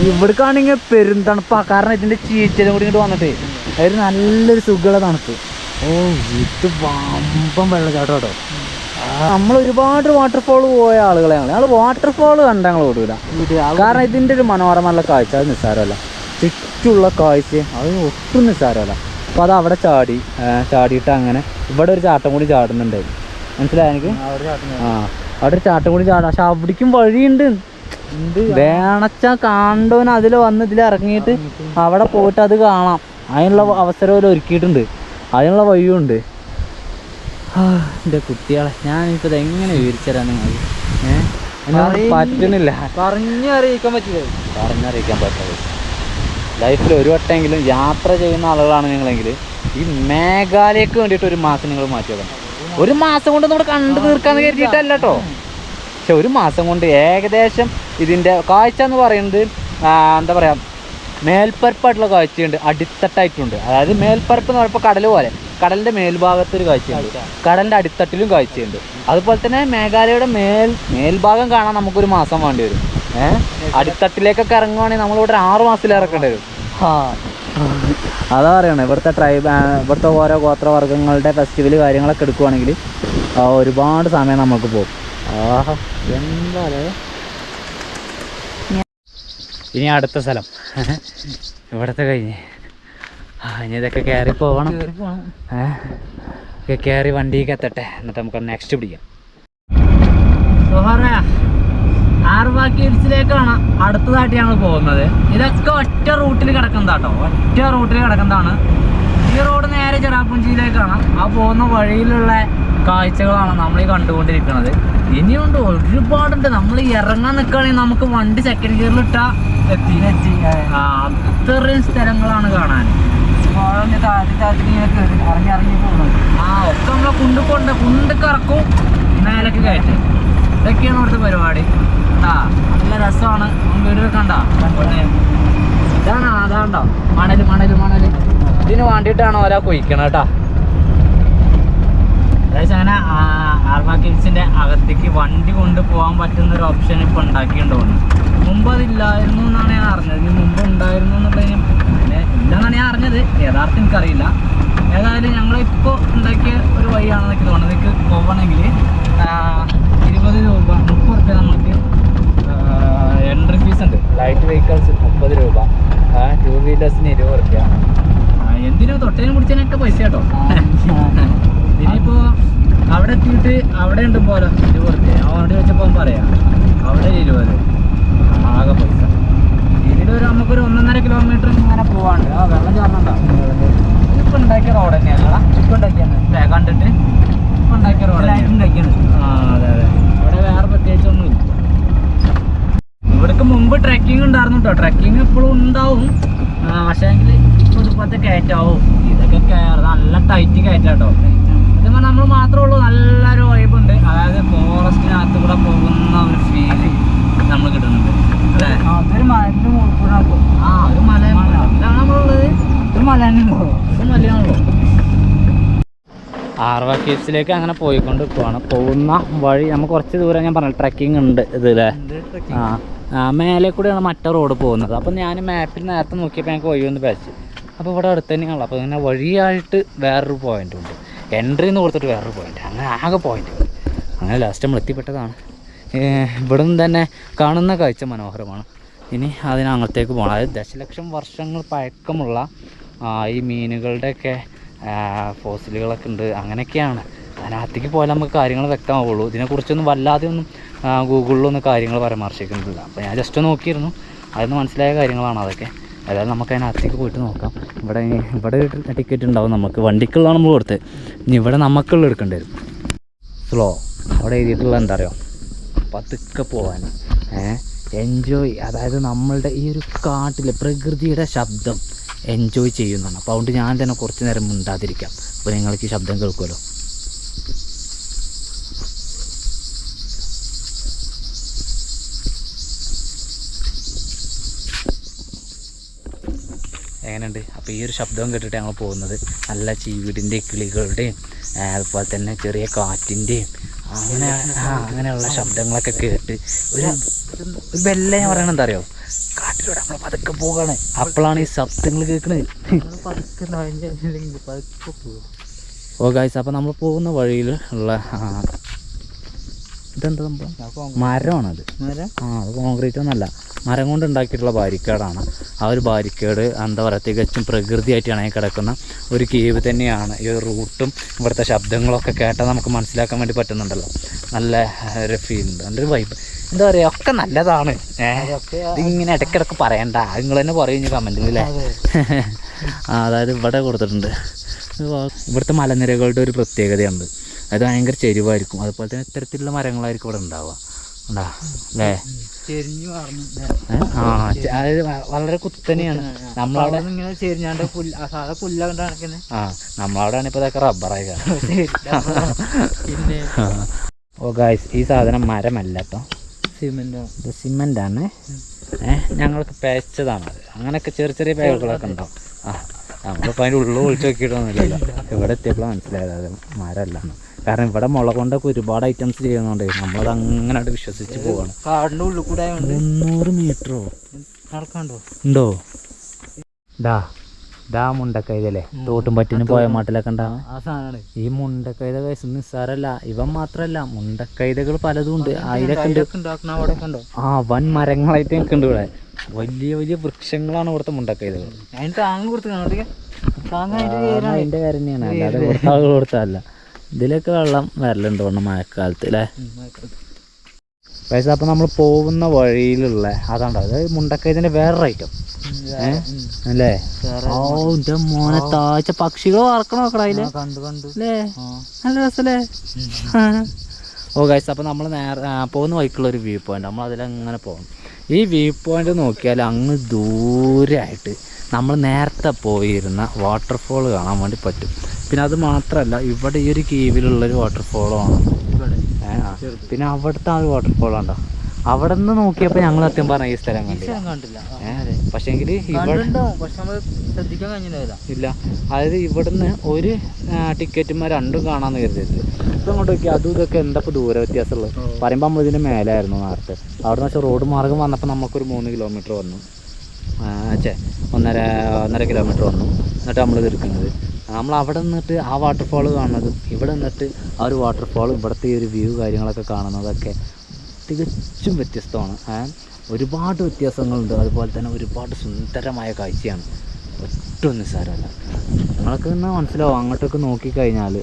ഇവിടേക്കാണെങ്കിൽ പെരുന്തണുപ്പാ. കാരണം ഇതിന്റെ ചീറ്റലും കൂടി ഇങ്ങോട്ട് വന്നിട്ടേ. അതൊരു നല്ലൊരു സുഖമുള്ള തണുപ്പ്. ഓ ഇത് വമ്പം വെള്ളച്ചാട്ടം കേട്ടോ. നമ്മൾ ഒരുപാട് വാട്ടർഫോൾ പോയ ആളുകളെ ഞങ്ങൾ വാട്ടർഫോൾ കണ്ട ഞങ്ങൾ ഓടൂല. കാരണം ഇതിന്റെ ഒരു മനോഹരമല്ല കാഴ്ച അത് നിസ്സാരമല്ല. ചുറ്റുള്ള കാഴ്ച അത് ഒട്ടും നിസ്സാരമല്ല. അപ്പോൾ അത് അവിടെ ചാടി ചാടിയിട്ട് അങ്ങനെ ഇവിടെ ഒരു ചാട്ടം കൂടി ചാടുന്നുണ്ടായിരുന്നു. മനസ്സിലായ എനിക്ക്? ആ, അവിടെ ഒരു ചാട്ടം കൂടി ചാടാം. പക്ഷെ അവിടേക്കും വഴിയുണ്ട്. വേണച്ച കാണ്ടോൻ അതിൽ വന്ന് ഇതിൽ ഇറങ്ങിയിട്ട് അവിടെ പോയിട്ട് അത് കാണാം. അതിനുള്ള അവസരം ഒരു ഒരുക്കിയിട്ടുണ്ട്. അതിനുള്ള വഴിയും ഉണ്ട്. എന്റെ കുട്ടികളെ ഞാനിപ്പോൾ ഇത് എങ്ങനെ വിവരിച്ചുതരാൻ നിങ്ങൾ ഏഹ് എന്നോട് പറയ്. പറ്റണില്ല പറഞ്ഞ് അറിയിക്കാൻ പറ്റില്ല. പറഞ്ഞറിയിക്കാൻ പറ്റില്ല. ലൈഫിൽ ഒരു വട്ടമെങ്കിലും യാത്ര ചെയ്യുന്ന ആളുകളാണ് നിങ്ങളെങ്കിൽ ഈ മേഘാലയക്ക് വേണ്ടിയിട്ട് ഒരു മാസം നിങ്ങൾ മാറ്റി വെക്കണം ഒരു മാസം കൊണ്ട് നമ്മൾ കണ്ടു തീർക്കാന്ന് കരുതിയിട്ടല്ല കേട്ടോ പക്ഷെ ഒരു മാസം കൊണ്ട് ഏകദേശം ഇതിന്റെ കാഴ്ച എന്ന് പറയുന്നത് ആ, എന്താ പറയുക മേൽപ്പരപ്പായിട്ടുള്ള കാഴ്ചയുണ്ട് അടിത്തട്ടായിട്ടുണ്ട്. അതായത് മേൽപ്പരപ്പ് എന്ന് പറയുമ്പോൾ കടൽ പോലെ. കടലിന്റെ മേൽഭാഗത്തൊരു കാഴ്ചയുണ്ട്. കടലിന്റെ അടിത്തട്ടിലും കാഴ്ചയുണ്ട്. അതുപോലെ തന്നെ മേഘാലയയുടെ മേൽ മേൽഭാഗം കാണാൻ നമുക്കൊരു മാസം വേണ്ടി വരും. ഏഹ് അടിത്തട്ടിലേക്കൊക്കെ ഇറങ്ങുവാണെങ്കിൽ നമ്മളിവിടെ ആറു മാസത്തിൽ ഇറക്കേണ്ടി വരും. അതാ പറയണേ ഇവിടുത്തെ ട്രൈബ് ആ, ഇവിടുത്തെ ഓരോ ഗോത്രവർഗങ്ങളുടെ ഫെസ്റ്റിവൽ കാര്യങ്ങളൊക്കെ എടുക്കുവാണെങ്കിൽ ആ, ഒരുപാട് സമയം നമുക്ക് പോകും. ആഹാ എന്താ ഇനി അടുത്ത സ്ഥലം. ഇവിടത്തെ കഴിഞ്ഞ്. ഇനി ഇതൊക്കെ കയറി പോകണം ഒക്കെ കയറി വണ്ടിക്ക് എത്തട്ടെ. എന്നിട്ട് നമുക്ക് നെക്സ്റ്റ് പിടിക്കാം. ഹിൽസിലേക്കാണ് അടുത്തതായിട്ട് ഞങ്ങൾ പോകുന്നത്. ഇതൊക്കെ ഒറ്റ റൂട്ടിൽ കിടക്കുന്നതാട്ടോ. ഒറ്റ റൂട്ടിൽ കിടക്കുന്നതാണ്. ഈ റോഡ് നേരെ ചെറാപ്പ ചെറാപ്പുഞ്ചിയിലേക്കാണ് ആ പോകുന്ന വഴിയിലുള്ള കാഴ്ചകളാണ് നമ്മൾ ഈ കണ്ടുകൊണ്ടിരിക്കുന്നത്. ഇനിയുണ്ട് ഒരുപാടുണ്ട്. നമ്മൾ ഇറങ്ങാൻ നിൽക്കുകയാണെങ്കിൽ നമുക്ക് വണ്ടി സെക്കൻഡ് ഗിയറിൽ ഇട്ടാ എത്തി അത്രയും സ്ഥലങ്ങളാണ് കാണാൻ. ആ ഒക്കെ നമ്മളെ കുണ്ട് കൊണ്ട് കുണ്ട് കറക്കും മേലേക്ക് കയറ്റും. ഇതൊക്കെയാണ് ഇവിടുത്തെ പരിപാടി. ആ നല്ല രസമാണ്. വീട് വെക്കണ്ട ഇതാണ് അതാണ്ടോ മണൽ മണൽ മണൽ. ഇതിന് വേണ്ടിയിട്ടാണ് ഓരോ കുഴിക്കണം കേട്ടാ. അങ്ങനെ ആർമാ അകത്തേക്ക് വണ്ടി കൊണ്ടുപോകാൻ പറ്റുന്ന ഒരു ഓപ്ഷൻ ഇപ്പൊ ഉണ്ടാക്കിയിട്ടുണ്ട് മുമ്പ് അതില്ലായിരുന്നു എന്നാണ് ഞാൻ അറിഞ്ഞത്. ഇനി മുമ്പ് ഉണ്ടായിരുന്നു എന്നുള്ളതിന് ഇല്ലെന്നാണ് ഞാൻ അറിഞ്ഞത്. യഥാർത്ഥം എനിക്കറിയില്ല. ഏതായാലും ഞങ്ങളിപ്പോൾ ഉണ്ടാക്കിയ ഒരു വഴിയാണെന്ന് എനിക്ക് തോന്നുന്നത് എനിക്ക് പോകണമെങ്കിൽ ഇരുപത് രൂപ മുപ്പത് രൂപ നമുക്ക് എൻട്രി ഫീസ് ഉണ്ട്. ലൈറ്റ് വെഹിക്കിൾസ് മുപ്പത് രൂപ. ടു വീലേഴ്സിന് ഇരുപത് റുപ്യ. എന്തിനും തൊട്ടേനും പിടിച്ചതിനൊക്കെ പൈസ കേട്ടോ? ഇനിയിപ്പോ അവിടെ എത്തിയിട്ട് അവിടെ ഉണ്ട് പോലെ ഇരുപത് റുപ്യ വെച്ചപ്പോ പറയാം അവിടെ ഇരുപത് ആകെ പൈസ. ഇതിലൊരു നമുക്കൊരു ഒന്നൊന്നര കിലോമീറ്റർ ഇങ്ങനെ പോവാണ്ട്. ആ വെള്ളം ചാർന്നുണ്ടോ ഇപ്പൊ ഉണ്ടാക്കിയ റോഡ് തന്നെയല്ല ഇപ്പൊ ഉണ്ടാക്കിയാണ് കണ്ടിട്ട് ഇപ്പൊ ഉണ്ടാക്കിയ റോഡ് ഉണ്ടാക്കിയാണ്. ആ അതെ അതെ. ഇവിടെ വേറെ പ്രത്യേകിച്ച് ഒന്നുമില്ല ഇവിടേക്ക് മുമ്പ് ട്രെക്കിംഗ് ഉണ്ടായിരുന്നു കേട്ടോ ട്രെക്കിംഗ് എപ്പോഴും ഉണ്ടാവും. പക്ഷേ എങ്കിൽ ഇപ്പോൾ ഇതുപോലത്തെ കയറ്റാവും. ഇതൊക്കെ കയറുന്നത് നല്ല ടൈറ്റ് കയറ്റാട്ടോ. ഇത് നമ്മൾ മാത്രമേ ഉള്ളൂ. നല്ലൊരു വൈബ് ഉണ്ട്. അതായത് ഫോറസ്റ്റിനകത്ത് കൂടെ പോകുന്ന ഒരു ഫീൽ നമ്മൾ കിട്ടുന്നുണ്ട്. അല്ലേ? അതൊരു മുകളിൽ ആ ഒരു മല ഇതാണ് നമ്മളുള്ളത്. ഒരു മല ഒരു മലയാണല്ലോ ആർവ കേവ്സിലേക്ക് അങ്ങനെ പോയിക്കൊണ്ട് പോവാണ് പോകുന്ന വഴി നമുക്ക് കുറച്ച് ദൂരം ഞാൻ പറഞ്ഞു ട്രക്കിംഗ് ഉണ്ട് ഇതിലെ. ആ, മേലെ കൂടെയാണ് മറ്റേ റോഡ് പോകുന്നത്. അപ്പം ഞാൻ മാപ്പിൽ നേരത്തെ നോക്കിയപ്പോൾ ഞങ്ങൾക്ക് വഴി ഒന്ന് അപ്പോൾ ഇവിടെ അടുത്ത് തന്നെയാണല്ലോ അപ്പോൾ ഇങ്ങനെ വഴിയായിട്ട് വേറൊരു പോയിന്റ് ഉണ്ട്. എൻട്രി എന്ന് കൊടുത്തിട്ട് വേറൊരു പോയിന്റ് അങ്ങനെ ആകെ പോയിന്റ് അങ്ങനെ ലാസ്റ്റ് നമ്മൾ എത്തിപ്പെട്ടതാണ്. ഇവിടെ നിന്ന് തന്നെ കാണുന്ന കാഴ്ച മനോഹരമാണ്. ഇനി അതിനങ്ങത്തേക്ക് പോകണം അതായത് ദശലക്ഷം വർഷങ്ങൾ പഴക്കമുള്ള ഈ മീനുകളുടെയൊക്കെ ഫോസിലുകളൊക്കെ ഉണ്ട്. അങ്ങനെയൊക്കെയാണ് അതിനകത്തേക്ക് പോയാൽ നമുക്ക് കാര്യങ്ങൾ വ്യക്തമാവുള്ളൂ. ഇതിനെക്കുറിച്ചൊന്നും വല്ലാതെ ഒന്നും ഗൂഗിളിലൊന്നും കാര്യങ്ങൾ പരാമർശിക്കുന്നില്ല. അപ്പോൾ ഞാൻ ജസ്റ്റ് നോക്കിയിരുന്നു. അതിന് മനസ്സിലായ കാര്യങ്ങളാണ് അതൊക്കെ. അതായത് നമുക്ക് അതിനകത്തേക്ക് പോയിട്ട് നോക്കാം. ഇവിടെ ഇവിടെ ടിക്കറ്റ് ഉണ്ടാവും നമുക്ക്. വണ്ടിക്കുള്ളതാണ് നമ്മൾ കൊടുത്തത്. ഇനി ഇവിടെ നമുക്കുള്ള എടുക്കേണ്ടി വരും. സ്ലോ അവിടെ എഴുതിയിട്ടുള്ള എന്താ അറിയോ? പതുക്കെ പോകാൻ എൻജോയ് അതായത് നമ്മളുടെ ഈ ഒരു കാട്ടിലെ പ്രകൃതിയുടെ ശബ്ദം എൻജോയ് ചെയ്യുന്നതാണ്. അപ്പോൾ അതുകൊണ്ട് ഞാൻ തന്നെ കുറച്ച് നേരം മിണ്ടാതിരിക്കാം. അപ്പോൾ നിങ്ങൾക്ക് ശബ്ദം കേൾക്കുമല്ലോ. എങ്ങനെയുണ്ട്? അപ്പോൾ ഈ ഒരു ശബ്ദം കേട്ടിട്ട് ഞങ്ങൾ പോകുന്നത് നല്ല ചീവിടിന്റെ കിളികളുടെയും അതുപോലെ തന്നെ ചെറിയ കാറ്റിന്റെയും അങ്ങനെ അങ്ങനെയുള്ള ശബ്ദങ്ങളൊക്കെ കേട്ട് ഒരു ബെല്ല ഞാൻ പറയണത് എന്താ കാട്ടിലൂടെ നമ്മൾ പതുക്കെ പോകാണ്. അപ്പോഴാണ് ഈ ശബ്ദങ്ങൾ കേൾക്കുന്നത് പതുക്കെ പതുക്കെ പോകും ഓ ഗായ്സ് അപ്പോൾ നമ്മൾ പോകുന്ന വഴിയിൽ ഉള്ള ഇതെന്താ സംഭവം? മരമാണത്. മരം? ആ അത് കോൺക്രീറ്റ് ഒന്നല്ല. മരം കൊണ്ട് ഉണ്ടാക്കിയിട്ടുള്ള ബാരിക്കേഡാണ് ആ ഒരു ബാരിക്കേഡ് എന്താ പറയുക തികച്ചും പ്രകൃതിയായിട്ടാണ് ഈ കിടക്കുന്ന ഒരു കീവ് തന്നെയാണ്. ഈ ഒരു റൂട്ടും ഇവിടുത്തെ ശബ്ദങ്ങളൊക്കെ കേട്ടാൽ നമുക്ക് മനസ്സിലാക്കാൻ വേണ്ടി പറ്റുന്നുണ്ടല്ലോ. നല്ല ഒരു ഫീൽ ഉണ്ട്. നല്ലൊരു വൈബ് എന്താ പറയുക ഒക്കെ നല്ലതാണ്. ഇതിങ്ങനെ ഇടയ്ക്കിടയ്ക്ക് പറയണ്ട. നിങ്ങൾ തന്നെ പറയും കമന്റിൽ അല്ലേ അതായത് ഇവിടെ കൊടുത്തിട്ടുണ്ട്. ഇവിടുത്തെ മലനിരകളുടെ ഒരു പ്രത്യേകതയുണ്ട്. അത് ഭയങ്കര ചെരുവായിരിക്കും. അതുപോലെ തന്നെ ഇത്തരത്തിലുള്ള മരങ്ങളായിരിക്കും ഇവിടെ ഉണ്ടാവുക. ഉണ്ടാ അല്ലേ? ആ വളരെ കുത്തനെയാണ്. നമ്മളവിടെ ഇങ്ങനെ ചെരിഞ്ഞാണ്ട് സാധാ പുല്ലാണ്ട് നടക്കുന്നത് ആ നമ്മളവിടെയാണ് ഇപ്പോൾ ഇതൊക്കെ റബ്ബറായി പിന്നെ? ഓ ഗായ്സ് ഈ സാധനം മരമല്ല കേട്ടോ. സിമെന്റ്. സിമെന്റ് ആണ് ഏഹ് ഞങ്ങൾക്ക് പേച്ചതാണ് അങ്ങനെയൊക്കെ ചെറിയ ചെറിയ പേകളൊക്കെ ഉണ്ടാവും. ആ. നമ്മളിപ്പോൾ അതിന്റെ ഉള്ളിൽ ഒഴിച്ചു നോക്കിയിട്ടൊന്നുമില്ലല്ലോ ഇവിടെ എത്തിയപ്പോഴാണ് മനസ്സിലായത് അത് മരമല്ല. കാരണം ഇവിടെ മുള കൊണ്ടൊക്കെ ഒരുപാട് ഐറ്റംസ് ചെയ്യുന്നുണ്ട് നമ്മളത് അങ്ങനെ വിശ്വസിച്ച് പോവാണ്. കാടിന്റെ ഉള്ളിൽ കൂടെ മുന്നൂറ് മീറ്ററോ നടക്കാണ്ടോ? ഉണ്ടോ? ഡാ ഡാ മുണ്ടക്കൈതല്ലേ? തോട്ടും പറ്റിന് പോയ മാട്ടിലൊക്കെ ഉണ്ടാവും ഈ മുണ്ടക്കൈത വയസ്സ് നിസ്സാരല്ല. ഇവൻ മാത്രല്ല മുണ്ടക്കൈതകൾ പലതും ഉണ്ട്. അതിലൊക്കെ ഉണ്ട്. ആ വൻ മരങ്ങളായിട്ട് നിൽക്കുന്നുണ്ട് ഇവിടെ. വലിയ വലിയ വൃക്ഷങ്ങളാണ് ഇവിടുത്തെ മുണ്ടക്കൈതകൾ. അതിന്റെ കാര്യം അല്ലാതെ കൊടുത്ത ആളുകൾ കൊടുത്തതല്ല. ഇതിലൊക്കെ വെള്ളം വരലുണ്ട് വേണം മഴക്കാലത്ത് അല്ലേ? പൈസ അപ്പം നമ്മൾ പോകുന്ന വഴിയിലുള്ള അതാണ്ടോ? അത് മുണ്ടക്കൈതിന്റെ വേറൊരു ഐറ്റം അല്ലേ? ഓ എന്റെ മോനെ താഴ്ച പക്ഷികൾ വറക്കണോ അതിൽ? കണ്ടു അല്ലേ? നല്ല രസല്ലേ? ഓ ഗൈസ് അപ്പോൾ നമ്മൾ നേരെ പോകുന്ന വഴിക്കുള്ള ഒരു വ്യൂ പോയിന്റ് നമ്മൾ അതിലങ്ങനെ പോകും ഈ വ്യൂ പോയിന്റ് നോക്കിയാൽ അങ്ങ് ദൂരെയായിട്ട് നമ്മൾ നേരത്തെ പോയിരുന്ന വാട്ടർഫോൾ കാണാൻ വേണ്ടി പറ്റും. പിന്നെ അത് മാത്രമല്ല ഇവിടെ ഈ ഒരു കീവിലുള്ളൊരു വാട്ടർഫോളാണ് പിന്നെ അവിടുത്തെ ആ ഒരു വാട്ടർഫോൾ ഉണ്ടോ അവിടെ നിന്ന് നോക്കിയപ്പോൾ ഞങ്ങൾ സത്യം പറഞ്ഞ ഈ സ്ഥലം കണ്ടില്ല. പക്ഷേങ്കിൽ ഇവിടെ ഇല്ല. അതായത് ഇവിടുന്ന് ഒരു ടിക്കറ്റുമ്പോൾ രണ്ടും കാണാന്ന് കരുതരുത്. ഇപ്പം അങ്ങോട്ട് നോക്കി അതും ഇതൊക്കെ എന്താ ഇപ്പോൾ ദൂര വ്യത്യാസമുള്ളത്? ഓ. പറയുമ്പോൾ നമ്മൾ ഇതിന്റെ മേലായിരുന്നു നേരത്തെ. അവിടെ നിന്ന് വെച്ചാൽ റോഡ് മാർഗം വന്നപ്പോൾ നമുക്കൊരു മൂന്ന് കിലോമീറ്റർ വന്നു. ചേ ഒന്നര ഒന്നര കിലോമീറ്റർ വന്നു. എന്നിട്ട് നമ്മൾ തീർക്കുന്നത് നമ്മൾ അവിടെ നിന്നിട്ട് ആ വാട്ടർഫാൾ കാണുന്നതും ഇവിടെ നിന്നിട്ട് ആ ഒരു വാട്ടർഫാൾ ഇവിടുത്തെ ഈ ഒരു വ്യൂ കാര്യങ്ങളൊക്കെ കാണുന്നതൊക്കെ തികച്ചും വ്യത്യസ്തമാണ്? ഒരുപാട് വ്യത്യാസങ്ങളുണ്ട്. അതുപോലെ തന്നെ ഒരുപാട് സുന്ദരമായ കാഴ്ചയാണ്. ഒട്ടും നിസ്സാരമല്ല. നിങ്ങളൊക്കെ തന്നെ മനസ്സിലാവും. അങ്ങോട്ടൊക്കെ നോക്കിക്കഴിഞ്ഞാൽ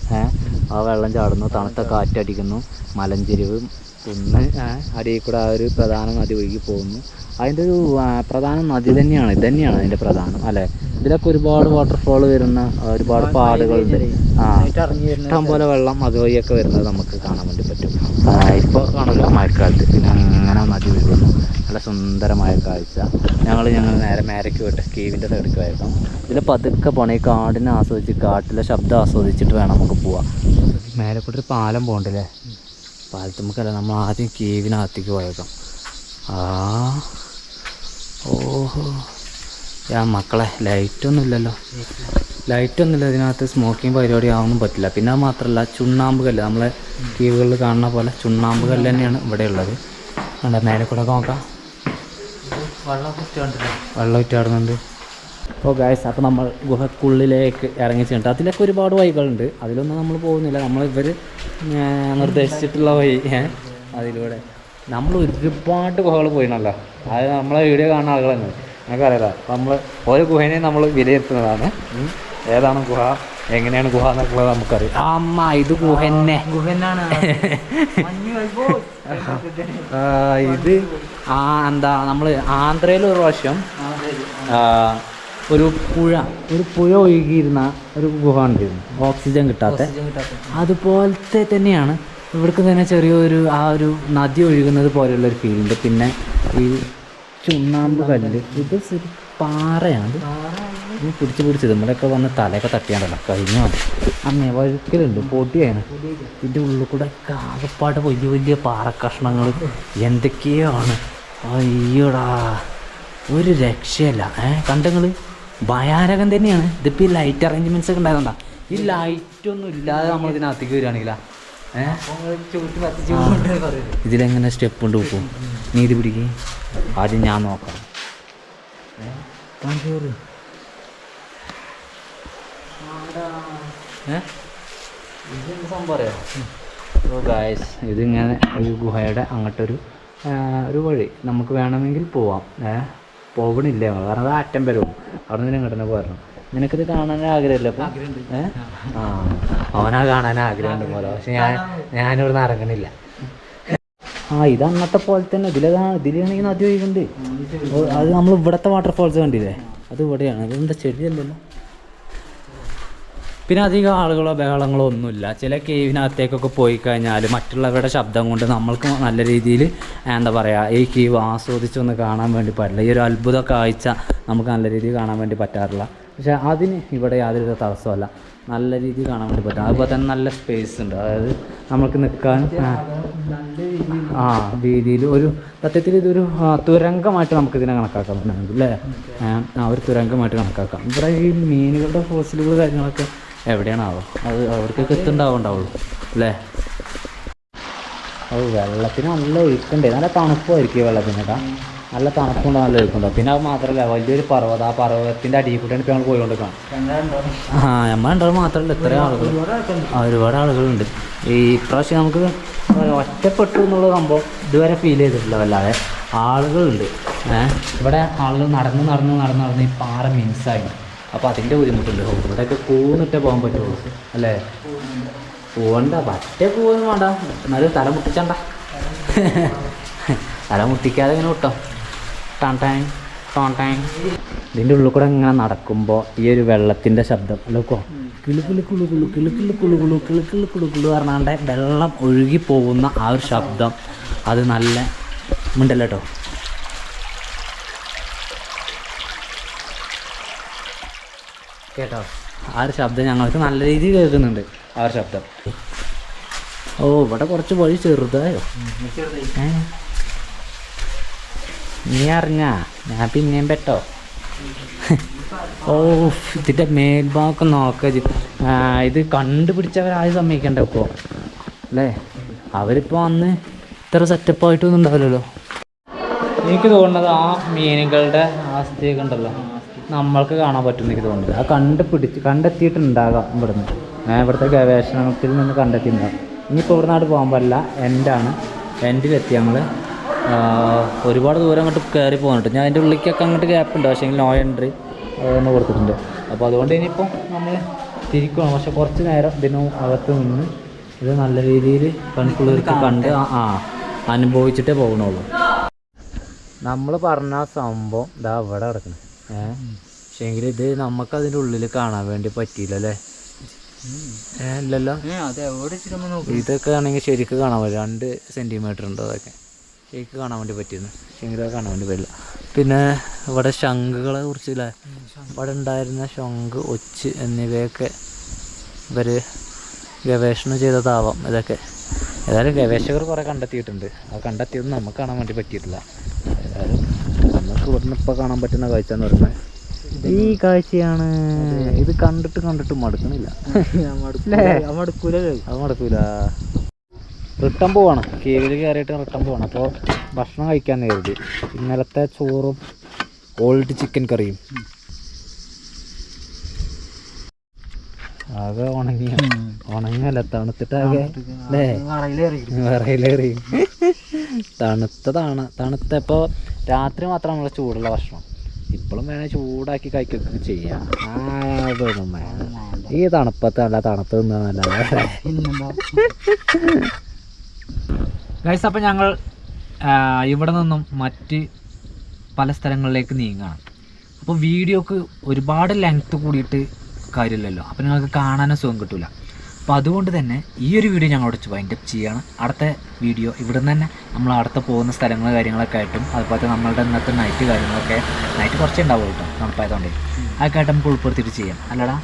ആ വെള്ളം ചാടുന്നു തണുത്ത കാറ്റടിക്കുന്നു മലഞ്ചെരിവ് കുന്ന് അടിയിൽ കൂടെ ആ ഒരു പ്രധാന നദി ഒഴുകി പോകുന്നു. അതിന്റെ ഒരു പ്രധാന നദി തന്നെയാണ്. ഇത് തന്നെയാണ് അതിന്റെ പ്രധാനം അല്ലേ? ഇതിലൊക്കെ ഒരുപാട് വാട്ടർഫാൾ വരുന്ന ഒരുപാട് പാടുകളുണ്ട്. ആ. ഇഷ്ടം പോലെ വെള്ളം അതുവഴിയൊക്കെ വരുന്നത് നമുക്ക് കാണാൻ വേണ്ടി പറ്റും. ഇപ്പോൾ കാണുമല്ലോ മഴക്കാലത്ത്. പിന്നെ അങ്ങനെ നദി ഒഴുകുന്നു നല്ല സുന്ദരമായ കാഴ്ച. ഞങ്ങൾ ഞങ്ങൾ നേരെ മേരയ്ക്ക് പോയിട്ട് കീവിന്റെ പോയേക്കാം ഇതിൽ പതുക്കെ പോണേ. ഈ കാടിനെ ആസ്വദിച്ച് കാട്ടിലെ ശബ്ദം ആസ്വദിച്ചിട്ട് വേണം നമുക്ക് പോവാം മേലെ കൂടെ ഒരു പാലം പോകണ്ടല്ലേ? പാലത്ത് നമുക്കല്ല നമ്മൾ ആദ്യം കീവിനകത്തേക്ക് പോയേക്കാം. ആ ഓഹോ. യാ മക്കളെ ലൈറ്റൊന്നും ഇല്ലല്ലോ ലൈറ്റൊന്നും ഇല്ല ഇതിനകത്ത് സ്മോക്കിംഗ് പരിപാടി ആവൊന്നും പറ്റില്ല. പിന്നെ മാത്രമല്ല ചുണ്ണാമ്പ് കല്ല്. നമ്മളെ ടീവികളിൽ കാണുന്ന പോലെ ചുണ്ണാമ്പ് കല്ല് തന്നെയാണ് ഇവിടെ ഉള്ളത് കണ്ട മേലെ കൂടെ നോക്കാം. വെള്ളം ഉറ്റാടുന്നുണ്ട് അപ്പോൾ ഗായസ് അപ്പോൾ നമ്മൾ ഗുഹക്കുള്ളിലേക്ക് ഇറങ്ങി ചെന്നിട്ട് അതിലൊക്കെ ഒരുപാട് വഴികളുണ്ട്. അതിലൊന്നും നമ്മൾ പോകുന്നില്ല. നമ്മൾ ഇവർ നിർദ്ദേശിച്ചിട്ടുള്ള വഴി അതിലൂടെ. നമ്മൾ ഒരുപാട് ഗുഹകൾ പോയിണല്ലോ. അത് നമ്മളെ വീഡിയോ കാണുന്ന ആളുകൾ നമുക്കറിയാലോ നമ്മൾ ഓരോ ഗുഹേനെയും നമ്മൾ വിലയിരുത്തുന്നതാണ്. ഏതാണ് ഗുഹ? എങ്ങനെയാണ് ഗുഹ എന്നൊക്കെയുള്ളത് നമുക്കറിയാം. അമ്മ ഇത് ഗുഹ തന്നെ ഗുഹനാണ് ഇത് ആ എന്താ നമ്മൾ ആന്ധ്രയിൽ ഒരു പ്രാവശ്യം ആ, ഒരു പുഴ ഒരു പുഴ ഒഴുകിയിരുന്ന ഒരു ഗുഹ ഉണ്ടായിരുന്നു ഓക്സിജൻ കിട്ടാത്ത. അതുപോലത്തെ തന്നെയാണ് ഇവിടേക്ക് തന്നെ ചെറിയൊരു ആ ഒരു നദി ഒഴുകുന്നത് പോലെയുള്ള ഒരു ഫീൽ ഉണ്ട്. പിന്നെ ഈ ചുണ്ണാമ്പ് കല്ല്. ഇത് ശരി പാറയാണ്. ഇത് പിടിച്ച് പിടിച്ച് നമ്മളൊക്കെ വന്ന് തലയൊക്കെ തട്ടിയാണ്ടല്ലോ. കഴിഞ്ഞ മതി അമ്മേ വഴുക്കലുണ്ട്. പൊടിയാണ്. ഇതിന്റെ ഉള്ളിൽ കൂടെ ആകെപ്പാട് വലിയ വലിയ പാറക്കഷ്ണങ്ങൾ എന്തൊക്കെയാണ്? അയ്യോടാ. ഒരു രക്ഷയല്ല. ഏ കണ്ടങ്ങൾ ഭയാനകം തന്നെയാണ്. ഇതിപ്പോൾ ഈ ലൈറ്റ് അറേഞ്ച്മെന്റ്സ് ഒക്കെ ഉണ്ടായതുകൊണ്ടാണ് ഈ ലൈറ്റൊന്നും ഇല്ലാതെ നമ്മൾ ഇതിനകത്തേക്ക് വരികയാണെങ്കിലാ. ഇതിലെങ്ങനെ സ്റ്റെപ്പ് ഉണ്ട് പോകും നീ ഇത് പിടിക്ക്. ആദ്യം ഞാൻ നോക്കാം. ഗായസ് ഇതിങ്ങനെ ഒരു ഗുഹയുടെ അങ്ങോട്ടൊരു ഒരു വഴി. നമുക്ക് വേണമെങ്കിൽ പോവാം. ഏഹ് പോകണില്ല കാരണം അത് അറ്റം വരും. അവിടെ നിന്ന് ഇങ്ങോട്ട് തന്നെ പോരണം. നിനക്കിത് കാണാൻ ആഗ്രഹമില്ല അപ്പൊ? ആ. അവനാ കാണാൻ ആഗ്രഹമുണ്ട് പോലെ പക്ഷെ ഞാൻ ഞാനിവിടുന്ന് ഇറങ്ങണില്ല ആ ഇത് അന്നത്തെ പോലെ തന്നെ ഇതിലേതാ ഇതിലാണെങ്കിൽ നദി ഒഴുകുണ്ട് അത് നമ്മൾ ഇവിടത്തെ വാട്ടർഫോൾസ് കണ്ടില്ലേ? അത് ഇവിടെയാണ്. അതെന്താ ചെടിയല്ലല്ലോ. പിന്നെ അധികം ആളുകളോ ബഹളങ്ങളോ ഒന്നുമില്ല. ചില കേവിനകത്തേക്കൊക്കെ പോയി കഴിഞ്ഞാൽ മറ്റുള്ളവരുടെ ശബ്ദം കൊണ്ട് നമ്മൾക്ക് നല്ല രീതിയിൽ എന്താ പറയുക ഈ കേവ് ആസ്വദിച്ചൊന്ന് കാണാൻ വേണ്ടി പാടില്ല ഈ ഒരു അത്ഭുത കാഴ്ച നമുക്ക് നല്ല രീതിയിൽ കാണാൻ വേണ്ടി പറ്റാറില്ല. പക്ഷേ അതിന് ഇവിടെ യാതൊരു തടസ്സമല്ല നല്ല രീതിയിൽ കാണാൻ വേണ്ടി പറ്റും. അതുപോലെ തന്നെ നല്ല സ്പേസ് ഉണ്ട്. അതായത് നമുക്ക് നിൽക്കാൻ ആ, രീതിയിൽ ഒരു സത്യത്തിൽ ഇതൊരു തുരങ്കമായിട്ട് നമുക്ക് ഇതിനെ കണക്കാക്കാൻ പറ്റുന്നുണ്ട് അല്ലേ? ആ, ഒരു തുരങ്കമായിട്ട് കണക്കാക്കാം. ഇവിടെ ഈ മീനുകളുടെ ഫോസിലുകൾ കാര്യങ്ങളൊക്കെ എവിടെയാണാവോ അത് അവർക്കൊക്കെ എത്തുണ്ടാവുണ്ടാവുള്ളൂ അല്ലേ? അത് വെള്ളത്തിന് നല്ല ഒഴുക്കുണ്ട്. നല്ല തണുപ്പായിരിക്കും വെള്ളത്തിനൊക്കെ. നല്ല തണുപ്പുണ്ടോ നല്ല ഒഴുക്കുണ്ടോ പിന്നെ അത് മാത്രമല്ല വലിയൊരു പർവത ആ പർവതത്തിന്റെ അടിയിൽ കൂടെയാണ് ഇപ്പോൾ ഞങ്ങൾ പോയിക്കൊണ്ടിരിക്കണം ആ നമ്മളുണ്ടാവും മാത്രമല്ല ഇത്ര ആളുകൾ ഒരുപാട് ആളുകളുണ്ട്. ഈ ഇപ്രാവശ്യം നമുക്ക് ഒറ്റപ്പെട്ടു എന്നുള്ള സംഭവം ഇതുവരെ ഫീൽ ചെയ്തിട്ടില്ല വല്ലാതെ. ആളുകളുണ്ട് ഏഹ് ഇവിടെ ആളുകൾ നടന്ന് നടന്ന് നടന്ന് നടന്ന് ഈ പാറ മിൻസായി അപ്പോൾ അതിന്റെ ബുദ്ധിമുട്ടുണ്ട്. ഇവിടെ ഇവിടെയൊക്കെ കൂന്നിട്ടേ പോകാൻ പറ്റുള്ളൂ അല്ലേ? പോകണ്ട പറ്റേ പോകുന്നു വേണ്ട. എന്നാലും തല മുട്ടിച്ചണ്ട. തല മുട്ടിക്കാതെ ഇങ്ങനെ വിട്ടോ ടാൻ ടാൻ ഇതിന്റെ ഉള്ളിൽ കൂടെ ഇങ്ങനെ നടക്കുമ്പോൾ ഈ ഒരു വെള്ളത്തിന്റെ ശബ്ദം. ലോക്കോ കിളു കുളുകുളു കുളു കുളു കിളു കുളുകുളു കുളു കിളു കിളു കുളു കുളു പറഞ്ഞാണ്ട് വെള്ളം ഒഴുകി പോകുന്ന ആ ഒരു ശബ്ദം. അത് നല്ല ഉണ്ടല്ലോ കേട്ടോ കേട്ടോ? ആ ഒരു ശബ്ദം ഞങ്ങൾക്ക് നല്ല രീതിയിൽ കേൾക്കുന്നുണ്ട്. ആ ഒരു ശബ്ദം. ഓ ഇവിടെ കുറച്ച് വഴി ചെറുതായോ. ഏ? നീ അറിഞ്ഞാ ഞാൻ പിന്നെയും പെട്ടോ. ഓ ഇതിന്റെ മേൽഭാഗം നോക്ക ഇത് കണ്ടുപിടിച്ചവരാരും സമ്മതിക്കണ്ട ഇപ്പോൾ അല്ലേ? അവരിപ്പോൾ അന്ന് ഇത്ര സെറ്റപ്പ് ആയിട്ടൊന്നും ഉണ്ടാവില്ലല്ലോ. എനിക്ക് തോന്നുന്നത് ആ മീനുകളുടെ ആസ്തിയൊക്കെ ഉണ്ടല്ലോ. നമ്മൾക്ക് കാണാൻ പറ്റും എനിക്ക് തോന്നുന്നത് ആ കണ്ടുപിടിച്ച് കണ്ടെത്തിയിട്ടുണ്ടാകാം ഇവിടുന്ന്. ഞാൻ ഇവിടുത്തെ ഗവേഷണത്തിൽ നിന്ന് കണ്ടെത്തിയിട്ടുണ്ടാകും. ഇനിയിപ്പോൾ ഇവിടുന്ന് അവിടെ പോകാൻ പാടില്ല. എൻഡാണ് എൻഡിലെത്തി ഞങ്ങൾ ഒരുപാട് ദൂരം അങ്ങോട്ട് കയറി പോകുന്നുണ്ട് ഞാൻ അതിന്റെ ഉള്ളിലേക്കൊക്കെ അങ്ങോട്ട് ഗ്യാപ്പ് ഉണ്ട്. പക്ഷേ നോ എൻട്രി എന്ന് കൊടുത്തിട്ടുണ്ട്. അപ്പോൾ അതുകൊണ്ട് ഇനിയിപ്പോൾ നമ്മൾ തിരിക്കണം. പക്ഷെ കുറച്ച് നേരം ഇതിനും അകത്ത് നിന്ന് ഇത് നല്ല രീതിയിൽ കൺകുളിർക്ക് കണ്ട് ആ അനുഭവിച്ചിട്ടേ പോകണുള്ളൂ. നമ്മൾ പറഞ്ഞ ആ സംഭവം ഇതാ അവിടെ കിടക്കണം ഏ? പക്ഷേങ്കിൽ ഇത് നമുക്ക് അതിന്റെ ഉള്ളിൽ കാണാൻ വേണ്ടി പറ്റിയില്ല അല്ലേ? ഏ ഇല്ലല്ലോ? ഇതൊക്കെ ആണെങ്കിൽ ശരിക്കും കാണാൻ പറ്റും. രണ്ട് സെന്റിമീറ്റർ ഉണ്ടോ അതൊക്കെ. ശരിക്ക് കാണാൻ വേണ്ടി പറ്റിയിരുന്നു. ശങ്കര കാണാൻ വേണ്ടി പറ്റില്ല. പിന്നെ ഇവിടെ ശംഖുകളെ കുറിച്ചില്ലേ? ഇവിടെ ഉണ്ടായിരുന്ന ശംഖ് ഒച്ച് എന്നിവയൊക്കെ ഇവർ ഗവേഷണം ചെയ്തതാവാം ഇതൊക്കെ. ഏതായാലും ഗവേഷകർ കുറേ കണ്ടെത്തിയിട്ടുണ്ട്. ആ കണ്ടെത്തിയൊന്നും നമുക്ക് കാണാൻ വേണ്ടി പറ്റിയിട്ടില്ല. ഏതായാലും നമുക്ക് ഇവിടുന്ന് ഇപ്പോൾ കാണാൻ പറ്റുന്ന കാഴ്ച എന്ന് പറയുന്നത്. ഈ കാഴ്ചയാണ്. ഇത് കണ്ടിട്ട് കണ്ടിട്ട് മടുക്കണില്ല. മടുക്കൂല. അത് നടക്കൂല റിട്ടേൺ പോവാണ്. കേവിൽ കയറിയിട്ട് റിട്ടേൺ പോവാണ്. അപ്പോൾ ഭക്ഷണം കഴിക്കാൻ കരുതി. ഇന്നലത്തെ ചോറും ഓൾഡ് ചിക്കൻ കറിയും. ആകെ ഉണങ്ങിയ ഉണങ്ങല്ല തണുത്തിട്ടാകെ. അല്ലേ? വിറയിലേറി തണുത്തതാണ്. തണുത്ത ഇപ്പോൾ രാത്രി മാത്രം നമ്മൾ ചൂടുള്ള ഭക്ഷണം. ഇപ്പോഴും വേണേൽ ചൂടാക്കി കഴിക്കൊക്കെ ചെയ്യാം. അതൊന്നും ഈ തണുപ്പത്ത് നല്ല തണുത്ത് തിന്നാന്നല്ല ഗൈസ് അപ്പം ഞങ്ങൾ ഇവിടെ നിന്നും മറ്റ് പല സ്ഥലങ്ങളിലേക്ക് നീങ്ങുകയാണ് അപ്പോൾ വീഡിയോക്ക് ഒരുപാട് ലെങ്ത്ത് കൂടിയിട്ട് കാര്യമില്ലല്ലോ. അപ്പോൾ നിങ്ങൾക്ക് കാണാനും സുഖം കിട്ടില്ല അപ്പോൾ അതുകൊണ്ട് തന്നെ ഈ ഒരു വീഡിയോ ഞങ്ങൾ അടച്ച് വൈൻഡപ്പ് ചെയ്യുകയാണ് അടുത്ത വീഡിയോ ഇവിടെ നിന്ന് തന്നെ നമ്മൾ അടുത്ത പോകുന്ന സ്ഥലങ്ങൾ കാര്യങ്ങളൊക്കെ ആയിട്ടും അതുപോലെ നമ്മളുടെ ഇന്നത്തെ നൈറ്റ് കാര്യങ്ങളൊക്കെ നൈറ്റ് കുറച്ചേ ഉണ്ടാവുള്ളൂ കേട്ടോ തണുപ്പായതുകൊണ്ട്. അതൊക്കെ ആയിട്ട് നമുക്ക് ഉൾപ്പെടുത്തിയിട്ട് ചെയ്യാം. അല്ലടാ?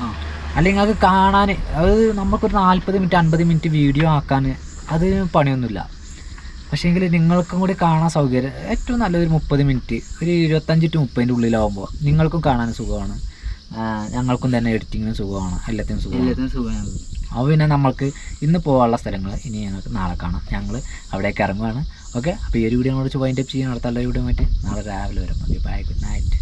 അല്ലെങ്കിൽ അത് കാണാൻ അത് നമുക്കൊരു നാൽപ്പത് മിനിറ്റ് അൻപത് മിനിറ്റ് വീഡിയോ ആക്കാൻ അത് പണിയൊന്നുമില്ല. പക്ഷേങ്കിൽ നിങ്ങൾക്കും കൂടി കാണാൻ സൗകര്യം. ഏറ്റവും നല്ലൊരു മുപ്പത് മിനിറ്റ് ഒരു ഇരുപത്തഞ്ച് ടു മുപ്പതിന്റെ ഉള്ളിലാവുമ്പോൾ നിങ്ങൾക്കും കാണാൻ സുഖമാണ്. ഞങ്ങൾക്കും തന്നെ എഡിറ്റിങ്ങിനും സുഖമാണ്. എല്ലാത്തിനും സുഖമാണ്. എല്ലാത്തിനും സുഖമാണ്. അപ്പോൾ പിന്നെ നമ്മൾക്ക് ഇന്ന് പോകാനുള്ള സ്ഥലങ്ങൾ ഇനി ഞങ്ങൾക്ക് നാളെ കാണാം. ഞങ്ങൾ അവിടേക്ക് ഇറങ്ങുകയാണ് ഓക്കെ അപ്പോൾ ഈ ഒരു വീഡിയോ നമ്മൾ വൈൻഡപ്പ് ചെയ്യാൻ അടുത്തുള്ള വീഡിയോ മറ്റേ നാളെ രാവിലെ വരും. Okay bye good night